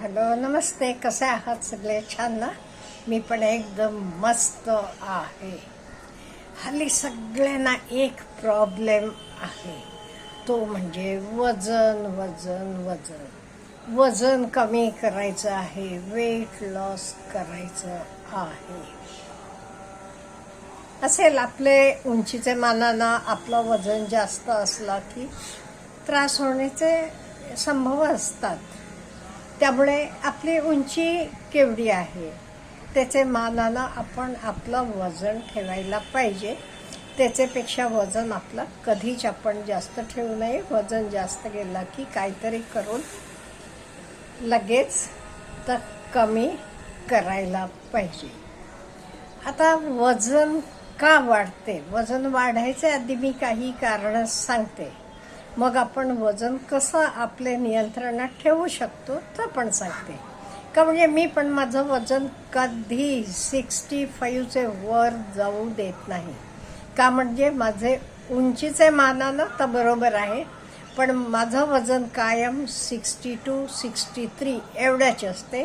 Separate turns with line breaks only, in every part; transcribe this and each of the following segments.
Hello नमस्ते कसे आहात सगळे? छान ना? मी पण एकदम मस्त आहे. हल्ली सगळ्यांना एक प्रॉब्लेम आहे. तो म्हणजे वजन वजन वजन. वजन कमी करायचं आहे वेट लॉस करायचं आहे. असेल आपले उंचीचे मानानं आपलं वजन जास्त असला की त्रास होण्याचे संभव असतात. त्यामुळे आपली उंची केवढी आहे? त्याचे मानानं आपण आपलं वजन ठेवायला पाहिजे. त्याच्यापेक्षा वजन आपलं कधीच आपण जास्त ठेवू नये. वजन जास्त गेला की काहीतरी करून लगेच तर कमी करायला पाहिजे. आता वजन का वाढते? वजन वाढायचे आधी मी काही कारणं सांगते. मग आपण वजन कसं आपले नियंत्रणात ठेवू शकतो तर पण सांगते. का म्हणजे मी पण माझं वजन कधी सिक्स्टी फाईव्हचे वर जाऊ देत नाही. का म्हणजे माझे उंचीचे मानानं तर बरोबर आहे पण माझं वजन कायम सिक्स्टी टू सिक्स्टी थ्री एवढ्याच असते.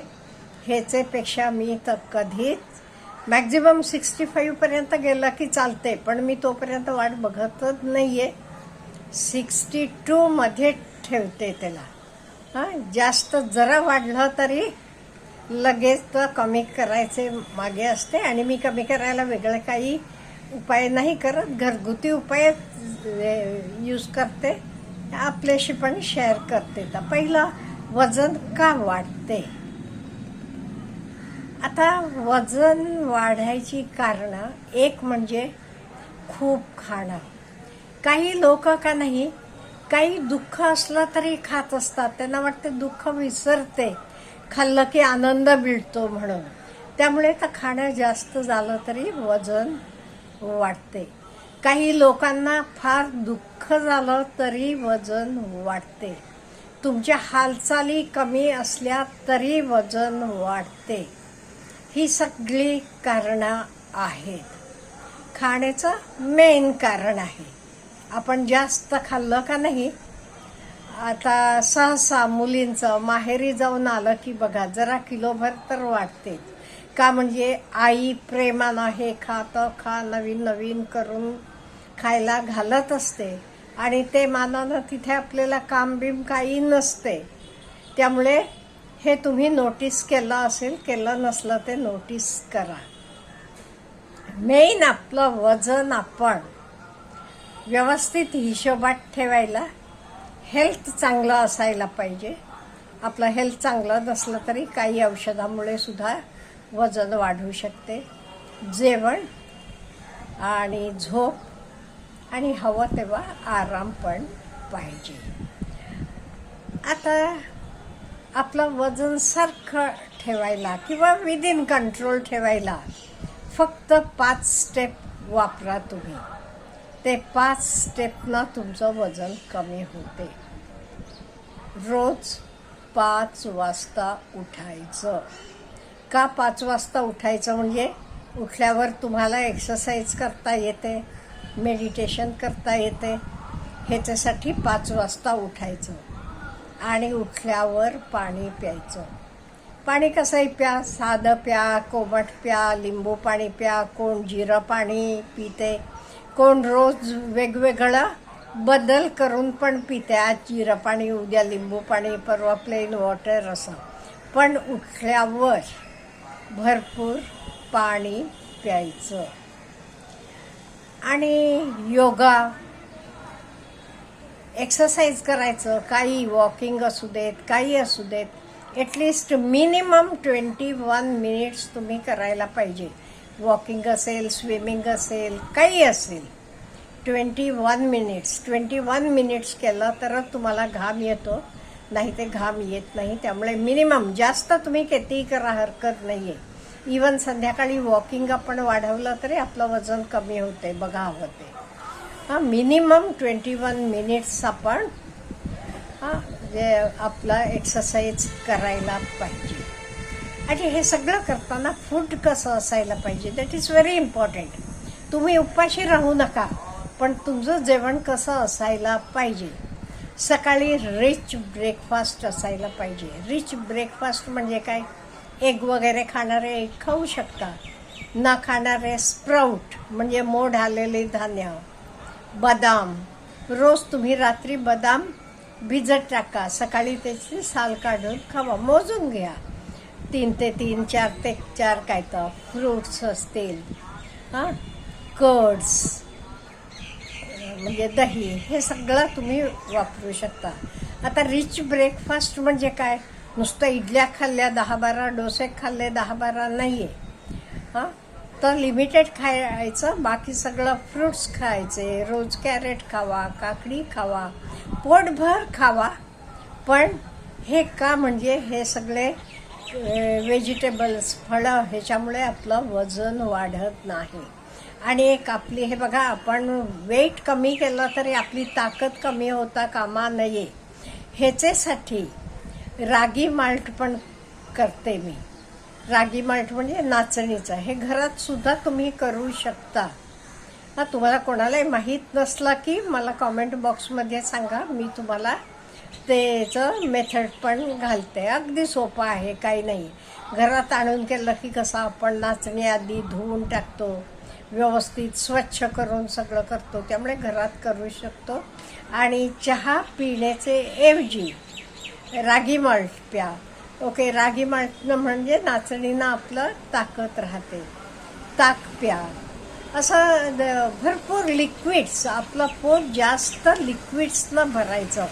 ह्याचेपेक्षा मी तर कधीच मॅक्झिमम सिक्स्टी फाईव्हपर्यंत गेला की चालते पण मी तोपर्यंत वाट बघतच नाही आहे सिक्स्टी टूमध्ये ठेवते त्याला. हां जास्त जरा वाढलं तरी लगेच तर कमी करायचे मागे असते आणि मी कमी करायला वेगळं काही उपाय नाही करत. घरगुती उपाय यूज करते. आपल्याशी पण शेअर करते. तर पहिलं वजन का वाढते? आता वजन वाढायची कारणं एक म्हणजे खूप खाणं. काही लोक का नाही काही दुःख असलं तरी खात असतात. त्यांना वाटते दुःख विसरते. खाल्लं की आनंद मिळतो म्हणून. त्यामुळे तर खाणं जास्त झालं तरी वजन वाढते. काही लोकांना फार दुःख झालं तरी वजन वाढते. तुमच्या हालचाली कमी असल्या तरी वजन वाढते. ही सगळी कारणं आहेत. खाण्याचं मेन कारण आहे. आपण जास्त खाल्लं का नाही? आता सहसा मुलींचं माहेरी जाऊन आलं की बघा जरा किलोभर तर वाटते का म्हणजे आई प्रेमानं हे खा तर खा नवीन नवीन करून खायला घालत असते. आणि ते मानानं तिथे आपल्याला काम बिम काही नसते. त्यामुळे हे तुम्ही नोटीस केलं असेल केलं नसलं ते नोटीस करा. मेन आपलं वजन आपण व्यवस्थित हिशोबात ठेवायला हेल्थ चांगलं असायला पाहिजे. आपलं हेल्थ चांगलं नसलं तरी काही औषधामुळे सुद्धा वजन वाढू शकते. जेवण आणि झोप आणि हवं तेव्हा आराम पण पाहिजे. आता आपलं वजन सारखं ठेवायला किंवा विदिन कंट्रोल ठेवायला फक्त पाच स्टेप वापरा तुम्ही. ते पाच स्टेपनं तुमचं वजन कमी होते. रोज पाच वाजता उठायचं. का पाच वाजता उठायचं म्हणजे उठल्यावर तुम्हाला एक्सरसाइज करता येते मेडिटेशन करता येते. ह्याच्यासाठी पाच वाजता उठायचं आणि उठल्यावर पाणी प्यायचं. पाणी कसंही प्या साधं प्या कोमट प्या लिंबू पाणी प्या कोण जिरं पाणी पिते कोण रोज वेगवेगळा बदल करून पण पिते आज जिरं पाणी उद्या लिंबू पाणी परवा प्लेन वॉटर असं. पण उठल्यावर भरपूर पाणी प्यायचं. आणि योगा एक्सरसाइज करायचं काही वॉकिंग असू देत काही असू देत at least minimum twenty one minutes तुम्ही करायला पाहिजे. वॉकिंग असेल स्विमिंग असेल काही असेल. Twenty one minutes twenty one minutes केलं तरच तुम्हाला घाम येतो. नाही ते घाम येत नाही. त्यामुळे मिनिमम जास्त तुम्ही कितीही करा हरकत नाही आहे इवन संध्याकाळी वॉकिंग आपण वाढवलं तरी आपलं वजन कमी होते बघा हवं ते हां मिनिमम ट्वेंटी वन मिनिट्स आपण हां जे आपला एक्सरसाइज करायला पाहिजे. आणि हे सगळं करताना फूड कसं असायला पाहिजे? दॅट इज व्हेरी इम्पॉर्टंट तुम्ही उपाशी राहू नका पण तुमचं जेवण कसं असायला पाहिजे? सकाळी रिच ब्रेकफास्ट असायला पाहिजे. रिच ब्रेकफास्ट म्हणजे काय? एग वगैरे खाणारे एग खाऊ शकता. न खाणारे स्प्राऊट म्हणजे मोड आलेले धान्य. बदाम. रोज तुम्ही रात्री बदाम भिजत टाका. सकाळी त्याची साल काढून खावा. मोजून घ्या. तीन ते तीन चार ते चार काय तर. फ्रूट्स असतील. हां? कर्ड्स म्हणजे दही हे सगळं तुम्ही वापरू शकता. आता रिच ब्रेकफास्ट म्हणजे काय? नुसतं इडल्या खाल्ल्या दहा बारा डोसे खाल्ले दहा बारा नाही आहे हां? तर लिमिटेड खायचं बाकी सगळं फ्रुट्स खायचे. रोज कॅरेट खावा काकडी खावा पोटभर खावा. पण हे का म्हणजे हे सगळे व्हेजिटेबल्स फळं ह्याच्यामुळे आपलं वजन वाढत नाही. आणि एक आपली हे बघा आपण वेट कमी केलं तरी आपली ताकद कमी होता कामा नये. ह्याच्यासाठी रागी माल्ट पण करते मी. रागी माल्ट म्हणजे नाचणीचं. हे घरात सुद्धा तुम्ही करू शकता. हा तुम्हाला कोणालाही माहीत नसला की मला कॉमेंट बॉक्समध्ये सांगा. मी तुम्हाला त्याचं मेथड पण घालते. अगदी सोपं आहे काही नाही. घरात आणून केलं की कसं आपण नाचणी आधी धुवून टाकतो व्यवस्थित स्वच्छ करून सगळं करतो त्यामुळे घरात करू शकतो. आणि चहा पिण्याचे ऐवजी रागी माल्ट प्या. ओके रागी माल्टनं म्हणजे नाचणीनं आपलं ताकद राहते. ताक प्या. असं भरपूर लिक्विड्स आपलं पोट जास्त लिक्विड्सनं भरायचं.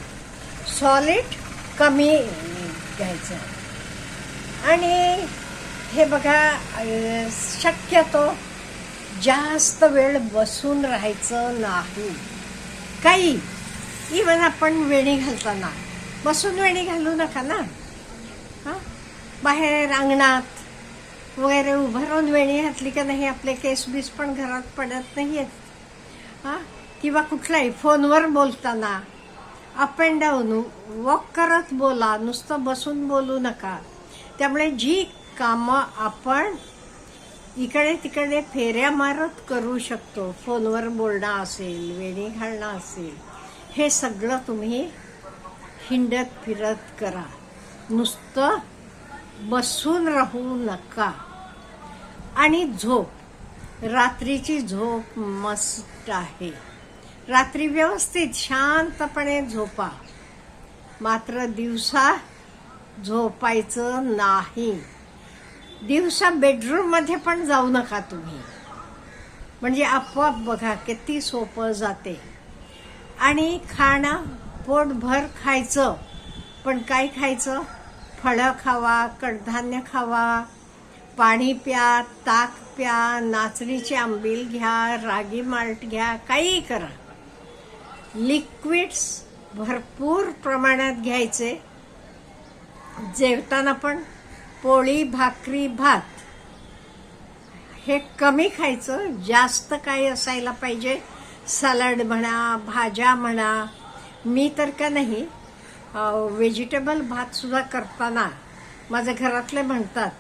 सॉलिड कमी घ्यायचं. आणि हे बघा शक्यतो जास्त वेळ बसून राहायचं नाही. काही इवन आपण वेणी घालताना. बसून वेणी घालू नका ना. हां? बाहेर अंगणात वगैरे उभं राहून वेणी घातली का नाही आपले केस बीस पण घरात पडत नाही आहेत हां? किंवा कुठलाही फोनवर बोलताना. अप अँड डाऊन वॉक करत बोला नुसतं बसून बोलू नका. त्यामुळे जी कामं आपण इकडे तिकडे फेऱ्या मारत करू शकतो फोनवर बोलणं असेल वेणी घालणं असेल हे सगळं तुम्ही हिंडत फिरत करा. नुसतं बसून राहू नका. आणि झोप रात्रीची झोप मस्त आहे. रात्री व्यवस्थित शांतपणे झोपा. मात्र दिवसा झोपायचं नाही. दिवसा बेडरूममध्ये पण जाऊ नका तुम्ही. म्हणजे आपोआप बघा किती सोपं जाते. आणि खाणं पोटभर खायचं. पण काय खायचं? फळं खावा कडधान्य खावा. पाणी प्या ताक प्या नाचणीची आंबील घ्या रागी माल्ट घ्या काही करा. लिक्विड्स भरपूर प्रमाणात घ्यायचे. जेवताना पण पोळी भाकरी भात हे कमी खायचं जास्त काही असायला पाहिजे. सलाड म्हणा भाज्या म्हणा मी तर का नाही व्हेजिटेबल भातसुद्धा करताना माझ्या घरातले म्हणतात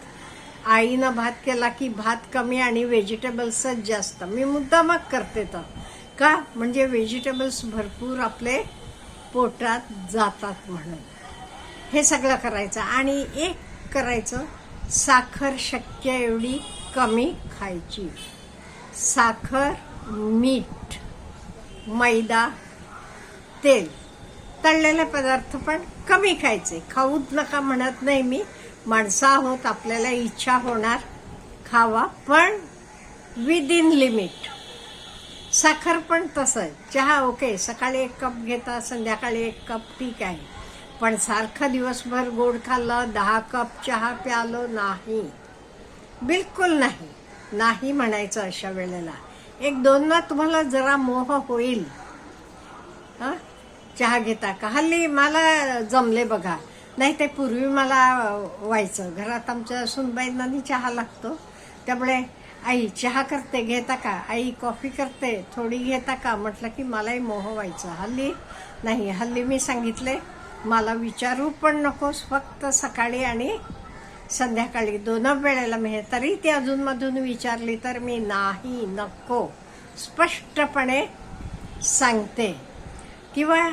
आईनं भात केला की भात कमी आणि व्हेजिटेबल्सच जास्त. मी मुद्दामक करते तर. का? म्हणजे व्हेजिटेबल्स भरपूर आपले पोटात जातात म्हणून. हे सगळं करायचं. आणि एक करायचं साखर शक्य एवढी कमी खायची. साखर मीठ मैदा तेल. तळलेले पदार्थ पण कमी खायचे. खाऊच नका म्हणत नाही मी. माणसं आहोत आपल्याला इच्छा होणार खावा पण विद इन लिमिट साखर पण तसं चहा ओके सकाळी एक कप घेता संध्याकाळी एक कप ठीक आहे. पण सारखं दिवसभर गोड खाल्लं दहा कप चहा प्यालो नाही. बिलकुल नाही. नाही म्हणायचं अशा वेळेला. एक दोनदा तुम्हाला जरा मोह होईल. हां? चहा घेता का? हल्ली मला जमले बघा. नाही ते पूर्वी मला व्हायचं. घरात आमच्या सुनबाईंना चहा लागतो. त्यामुळे आई चहा करते घेता का? आई कॉफी करते थोडी घेता का? म्हटलं की मलाही मोह व्हायचं. हल्ली नाही हल्ली मी सांगितले मला विचारू पण नकोस फक्त सकाळी आणि संध्याकाळी. दोन वेळेला मी तरी ती अजूनमधून विचारली तर मी नाही नको. स्पष्टपणे सांगते. किंवा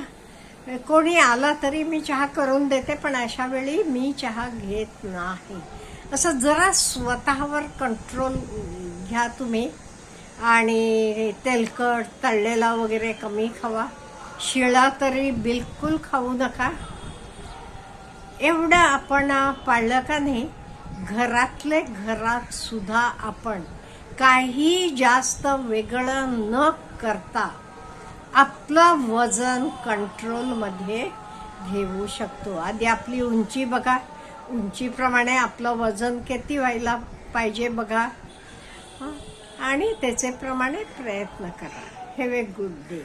कोणी आला तरी मी चहा करून देते पण अशा वेळी मी चहा घेत नाही. असं जरा स्वतःवर कंट्रोल घ्या तुम्ही आणि तेलकट तळलेला वगैरे कमी खावा. शिळा तरी बिलकुल खाऊ नका. एवढं आपण पाळलं का नाही घरातले घरात सुद्धा आपण काही जास्त वेगळं न करता आपलं वजन कंट्रोलमध्ये घेऊ शकतो. आधी आपली उंची बघा. उंचीप्रमाणे आपलं वजन किती व्हायला पाहिजे बघा. आणि त्याचे प्रमाणे प्रयत्न करा. Have a good day